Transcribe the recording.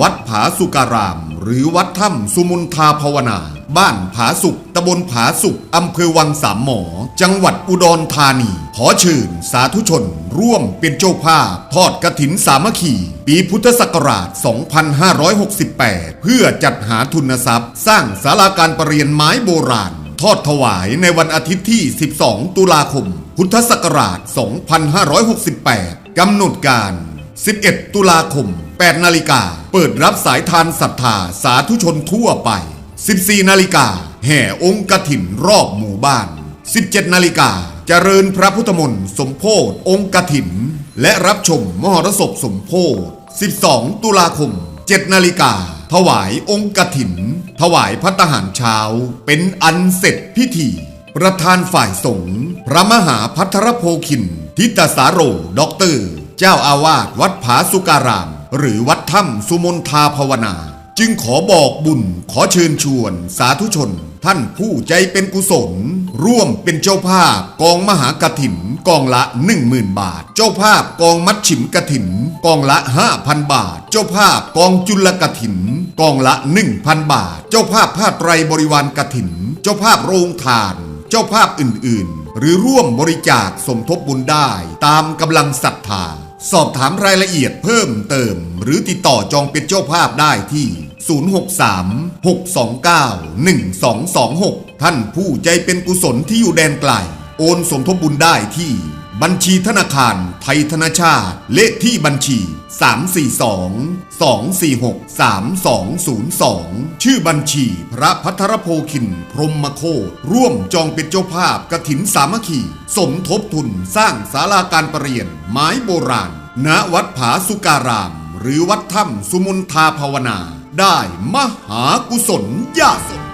วัดผาสุการาม หรือวัดถ้ำสุมุนทาภาวนา บ้านผาสุกตำบลผาสุกอำเภอวังสามหมอ จังหวัดอุดรธานี ขอเชิญสาธุชน ร่วมเป็นเจ้าภาพ ทอดกระถินสามัคคี ปีพุทธศักราช 2568 เพื่อจัดหาทุนทรัพย์ สร้างศาลาการประเรียนไม้โบราณ ทอดถวายในวันอาทิตย์ที่ 12 ตุลาคม พุทธศักราช 2568 กำหนดการ 11 ตุลาคม 8 นาฬิกา เปิดรับสายทานศรัทธาสาธุชนทั่วไป 14 นาฬิกา แห่องค์กระถิ่นรอบหมู่บ้าน 17 นาฬิกาเจริญพระพุทธมนต์สมโพธองค์กระถิ่น และรับชมมหรสพสมโพธ12 ตุลาคม 7 นาฬิกา ถวายองค์กระถิ่น ถวายพัตหารเช้า เป็นอันเสร็จพิธี ประธานฝ่ายสงฆ์พระมหาพัทรโพคิน ทิตสาโรด็อกเตอร์ เจ้าอาวาสวัดผาสุการาม หรือวัดถ้ำสุมนทาภาวนา จึงขอบอกบุญขอเชิญชวน สาธุชน ท่านผู้ใจเป็นกุศล ร่วมเป็นเจ้าภาพกองมหากถินกองละ 10,000 บาท เจ้าภาพกองมัดฉิมกถินกองละ 5,000 บาท เจ้าภาพกองจุลกถินกองละ 1,000 บาท เจ้าภาพผ้าไตรบริวารกถิน เจ้าภาพโรงทาน จ้าภาพอื่นๆ หรือร่วมบริจาคสมทบบุญได้ตามกำลังศรัทธา สอบถามรายละเอียดเพิ่มเติม หรือติดต่อจองเป็นเจ้าภาพได้ที่ 063 629 1226 ท่านผู้ใจเป็นกุศลที่อยู่แดนไกล โอนสมทบบุญได้ที่ บัญชีธนาคารไทยธนชาติ เลขที่บัญชี 342 246 3202 ชื่อบัญชีพระพัทรโพคิน พรหมโคร่วมจองเป็นเจ้าภาพกระถินสามัคคี สมทบทุนสร้างศาลาการประเรียน ไม้โบราณ ณวัดผาสุการาม หรือวัดถ้ำสุมุนทาภาวนา ได้มหากุศลญาสน